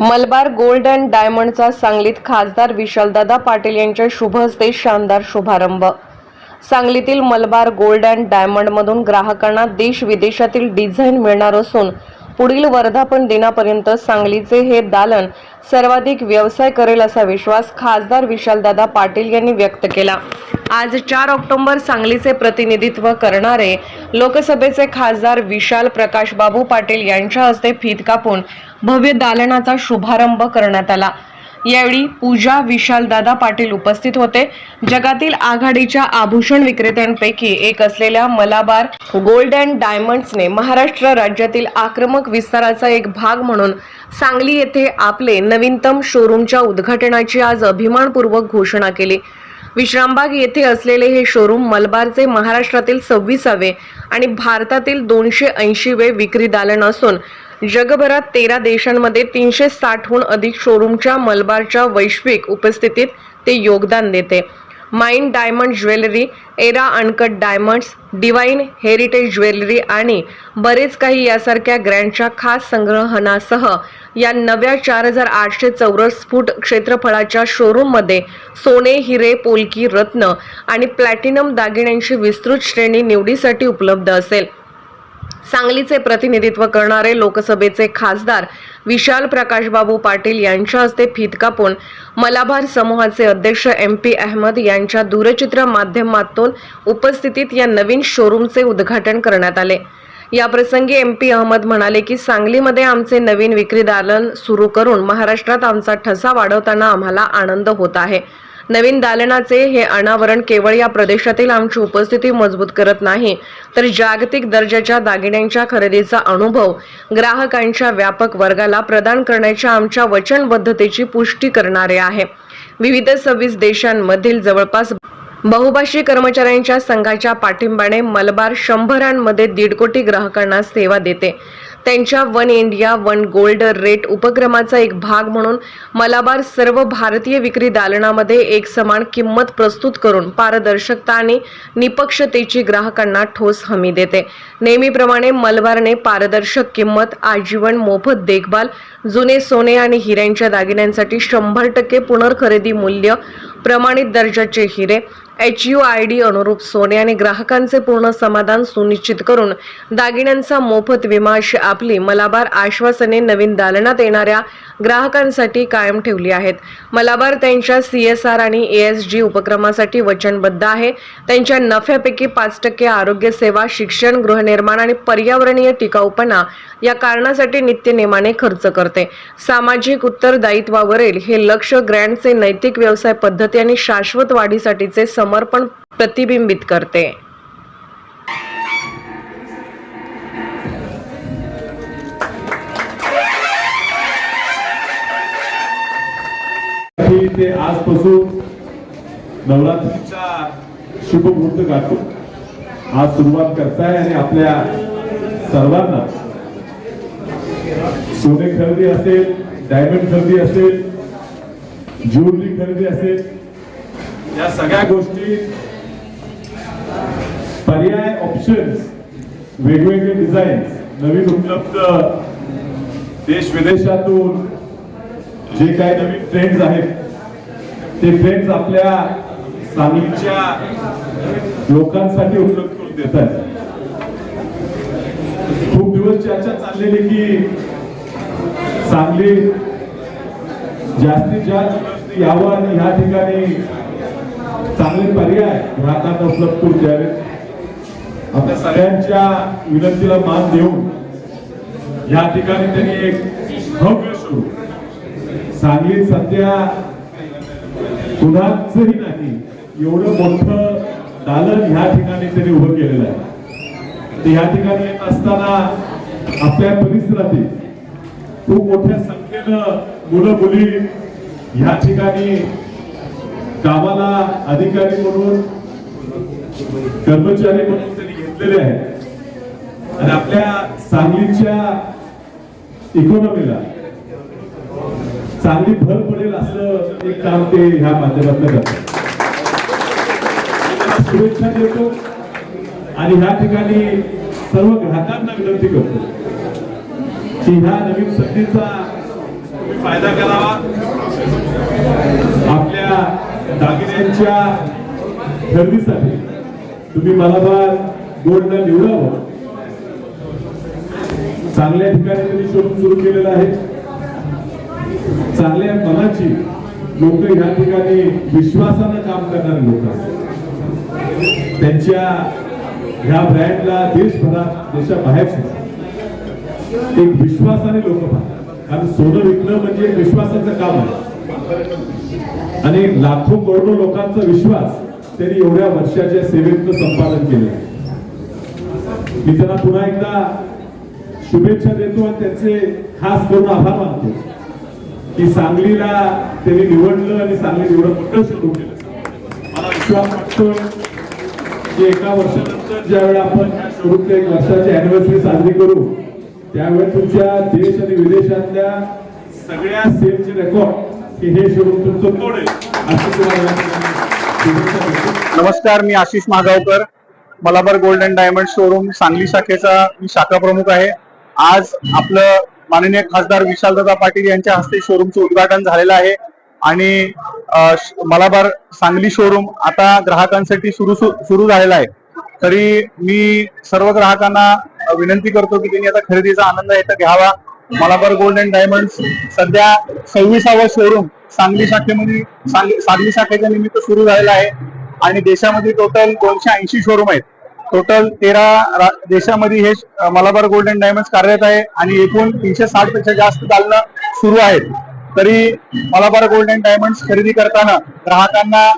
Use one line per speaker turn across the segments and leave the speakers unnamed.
Malabar Gold and डायमंडचा सांगलीत खासदार विशालदादा पाटील यांच्या शुभ हस्ते शानदार शुभारंभ. सांगलीतील मलबार गोल्ड अँड डायमंडमधून ग्राहकांना देश विदेशातील डिझाईन मिळणार असून पुढील वर्धापन दिनापर्यंत सांगलीचे हे दालन सर्वाधिक व्यवसाय करेल असा विश्वास खासदार विशालदादा पाटील यांनी व्यक्त केला. आज चार ऑक्टोबर सांगलीचे प्रतिनिधित्व करणारे लोकसभेचे खासदार विशाल प्रकाश बाबू पाटील यांच्या हस्ते फीत कापून भव्य दालनाचा शुभारंभ करण्यात आला. यावेळी पूजा विशालदादा पाटील उपस्थित होते. जगातील आघाडीच्या आभूषण विक्रेत्यांपैकी एक असलेल्या मलाबार गोल्ड अँड डायमंड्सने महाराष्ट्र राज्यातील आक्रमक विस्ताराचा एक भाग म्हणून सांगली येथे आपले नवीनतम शोरूमच्या उद्घाटनाची आज अभिमानपूर्वक घोषणा केली. विश्रामबाग येथे असलेले हे शोरूम मलबारचे महाराष्ट्रातील सव्वीसावे आणि भारतातील दोनशे ऐंशीवे विक्री दालन असून जगभरात तेरा देशांमध्ये तीनशे साठहून अधिक शोरूमच्या मलबारच्या वैश्विक उपस्थितीत ते योगदान देते. Mine diamond jewellery Era uncut diamonds Divine heritage jewellery आणि बरेच काही यासारख्या ग्रँडच्या खास संग्रहणासह या नव्या चार हजार आठशे चौरस फूट क्षेत्रफळाच्या शोरूममध्ये सोने हिरे पोलकी रत्न आणि प्लॅटिनम दागिन्यांची विस्तृत श्रेणी निवडीसाठी उपलब्ध असेल. सांगलीचे प्रतिनिधित्व करणारे लोकसभेचे खासदार विशाल प्रकाशबाबू पाटील यांच्या हस्ते फीत कापून मलाबार समूहाचे अध्यक्ष एम पी अहमद यांच्या दूरचित्र माध्यमातून उपस्थितीत या नवीन शोरूमचे उद्घाटन करण्यात आले. या प्रसंगी एम पी अहमद म्हणाले की सांगलीमध्ये आमचे नवीन विक्री दालन सुरू करून महाराष्ट्रात आमचा ठसा वाढवताना आम्हाला आनंद होत आहे. नवीन दालनाचे हे अनावरण केवळ या प्रदेशातील आमची उपस्थिती मजबूत करत नाही तर जागतिक दर्जाच्या दागिन्यांच्या खरेदीचा अनुभव ग्राहकांच्या व्यापक वर्गाला प्रदान करण्याच्या आमच्या वचनबद्धतेची पुष्टी करणारे आहे. विविध सव्वीस देशांमधील जवळपास बहुभाषी कर्मचाऱ्यांच्या संघाच्या पाठिंबाने मलबार शंभरांमध्ये दीड कोटी ग्राहकांना सेवा देते. त्यांच्या one India one gold rate उपक्रमाचा एक भाग म्हणून मलाबार सर्व भारतीय विक्री दालनामध्ये एक समान किंमत प्रस्तुत करून पारदर्शकता आणि निपक्षतेची ग्राहकांना ठोस हमी देते. नेहमीप्रमाणे मलबारने पारदर्शक किंमत आजीवन मोफत देखभाल जुने सोने आणि हिऱ्यांच्या दागिन्यांसाठी शंभर टक्के पुनर्खरेदी मूल्य प्रमाणित दर्जाचे हिरे एच यू आय डी अनुरूप सोने आणि ग्राहकांचे पूर्ण समाधान सुनिश्चित करून दागिन्यांचा मोफत विमा अशी आपली मलाबार आश्वासने नवीन दालनात येणाऱ्या ग्राहकांसाठी कायम ठेवली आहेत. मलाबार त्यांच्या सी एस आर आणि ए एस जी उपक्रमासाठी वचनबद्ध आहे. त्यांच्या नफ्यापैकी पाच टक्के आरोग्य सेवा शिक्षण गृहनिर्माण आणि पर्यावरणीय टिकाऊपणा या कारणासाठी नित्यनेमाने खर्च करते. सामाजिक उत्तरदायित्वावरील हे लक्ष ग्रँडचे नैतिक व्यवसाय पद्धत आणि शाश्वत वाढीसाठीचे समर्पण प्रतिबिंबित करते.
ते आजपासून नवरात्रीचा शुभ मुहूर्त गाठतो. आज सुरुवात करताय आणि आपल्या सर्वांना. सोने खरेदी असेल डायमंड खरेदी असेल ज्वेलरी खरेदी असेल या सगळ्या गोष्टी पर्याय ऑप्शन्स वेगवेगळे डिझाईन नवीन उपलब्ध देश विदेशातून जे काही नवीन ट्रेंड्स आहेत ते ट्रेंड्स आपल्या सांगलीच्या लोकांसाठी उपलब्ध करून देत आहेत. खूप दिवस चर्चा चाललेली की सांगली जास्तीत जास्त यावं आणि ह्या ठिकाणी चांगले पर्याय ग्राहकांना उपलब्ध करून आपल्या सगळ्यांच्या विनंतीला मान देऊन या ठिकाणी त्यांनी एक भव्य सुरू सांगली सध्या कुणाचही नाही एवढं मोठं दालन ह्या ठिकाणी त्यांनी उभं केलेलं आहे. ते ह्या ठिकाणी येत असताना आपल्या परिसरातील खूप मोठ्या संख्येनं मुलं मुली ह्या ठिकाणी कामाला अधिकारी म्हणून कर्मचारी म्हणून त्यांनी घेतलेले आहेत. आणि आपल्या सांगलीच्या इकॉनॉमीला चांगली भर पडेल असं एक काम ते ह्या माध्यमातून करतात. शुभेच्छा देतो आणि ह्या ठिकाणी सर्व ग्राहकांना विनंती करतो की ह्या नवीन संधीचा फायदा करावा. आपल्या दागिन्यांच्या खरेदीसाठी तुम्ही मलाबार गोल्डला निवडावं. चांगल्या ठिकाणी त्यांनी शोरूम सुरू केलेला आहे. चांगल्या मनाची लोक या ठिकाणी विश्वासानं काम करणारे लोक असतात त्यांच्या ह्या ब्रँडला देशभरात देशाबाहेर एक विश्वासाने लोक पाहतात. कारण सोनं विकणं म्हणजे विश्वासाचं काम आहे. आणि लाखो करोडो लोकांचा विश्वास त्यांनी एवढ्या वर्षाच्या सेवेतनं संपादन केलं. मी त्यांना पुन्हा एकदा शुभेच्छा देतो आणि त्यांचे खास करून आभार मानतो की सांगलीला त्यांनी निवडलं आणि सांगली एवढं मोठं सुरू केलं. मला विश्वास वाटतो की एका वर्षानंतर ज्यावेळी आपण या एक वर्षाची अॅनिव्हर्सरी साजरी करू त्यावेळी तुमच्या देश आणि विदेशातल्या सगळ्या सेलचे रेकॉर्ड की हे असं तुम्हाला
नमस्कार मी Ashish Mahagaonkar Malabar Gold and diamond showroom Sangli शाखेचा मी शाखा प्रमुख आहे. आज आपलं माननीय खासदार विशालदादा पाटील यांच्या हस्ते शोरूमचं उद्घाटन झालेलं आहे. आणि मलाबार सांगली शोरूम आता ग्राहकांसाठी सुरू सुरू झालेला आहे. तरी मी सर्व ग्राहकांना विनंती करतो की त्यांनी आता खरेदीचा आनंद इथं घ्यावा. मलाबार गोल्ड अँड डायमंड सध्या सव्वीसावं शोरूम सांगली शाखेमध्ये सांगली शाखेच्या निमित्त सुरू झालेला आहे. आणि देशामध्ये टोटल दोनशे ऐंशी शोरूम आहेत. टोटल तेरा देशामध्ये हे मलाबार गोल्ड अँड डायमंड कार्यरत आहे. आणि एकूण तीनशे साठपेक्षा जास्त दालनं सुरू आहेत तरी मलाबार गोल्ड अँड डायमंड खरेदी करताना ग्राहकांना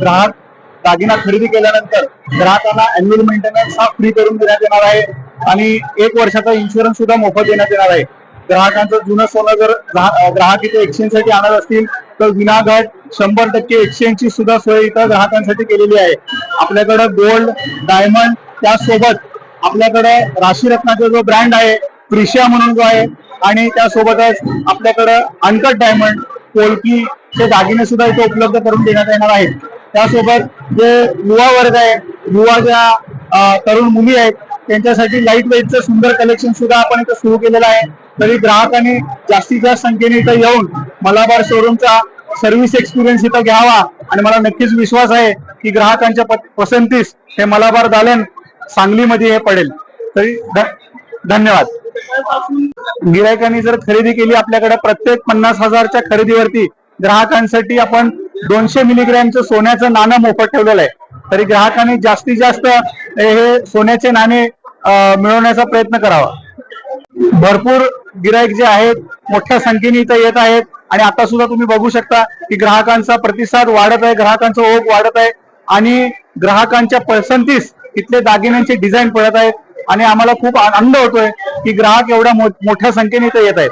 ग्राहक दागिना खरेदी केल्यानंतर ग्राहकांना अॅन्युअल मेंटेनन्स हा फ्री करून देण्यात येणार आहे. आणि एक वर्षाचा इन्शुरन्स सुद्धा मोफत देण्यात येणार आहे. ग्राहकांचं जुनं सोनं जर ग्राह- ग्राहक इथे एक्सचेंजसाठी आणत असतील तर विनाघाट शंभर टक्के एक्सचेंजची सुद्धा सोय इथं ग्राहकांसाठी केलेली आहे. आपल्याकडे गोल्ड डायमंड त्यासोबत आपल्याकडे राशी रत्नाचा जो ब्रँड आहे प्रिशिया म्हणून जो आहे आणि त्यासोबतच आपल्याकडे अनकट डायमंड पोलकीचे दागिने सुद्धा इथे उपलब्ध करून देण्यात येणार आहेत. त्यासोबत जे युवा वर्ग आहे युवा ज्या तरुण मुली आहेत त्यांच्यासाठी लाइट वेटचं सुंदर कलेक्शन सुद्धा आपण इथं सुरू केलेलं आहे. तरी ग्राहकांनी जास्तीत जास्त संख्येने इथं येऊन मलाबार शोरूमचा सर्व्हिस एक्सपिरियन्स इथं घ्यावा. आणि मला नक्कीच विश्वास आहे की ग्राहकांच्या पसंतीस हे मलाबार दालन सांगलीमध्ये हे पडेल. तरी धन्यवाद. गिरायकांनी जर खरेदी केली आपल्याकडे प्रत्येक पन्नास हजारच्या खरेदीवरती ग्राहकांसाठी आपण दोनशे मिलीग्रॅमचं सोन्याचं नाणं मोफत ठेवलेलं आहे. तरी ग्राहकांनी जास्तीत जास्त हे सोन्याचे नाणे मिळवण्याचा प्रयत्न करावा. भरपूर गिराईक जे आहेत मोठ्या संख्येने इथं येत आहेत आणि आता सुद्धा तुम्ही बघू शकता की ग्राहकांचा प्रतिसाद वाढत आहे ग्राहकांचा ओघ वाढत आहे आणि ग्राहकांच्या पसंतीस इथले दागिन्यांचे डिझाईन पडत आहेत आणि आम्हाला खूप आनंद होतोय की ग्राहक एवढ्या मोठ्या संख्येने इथं येत आहेत.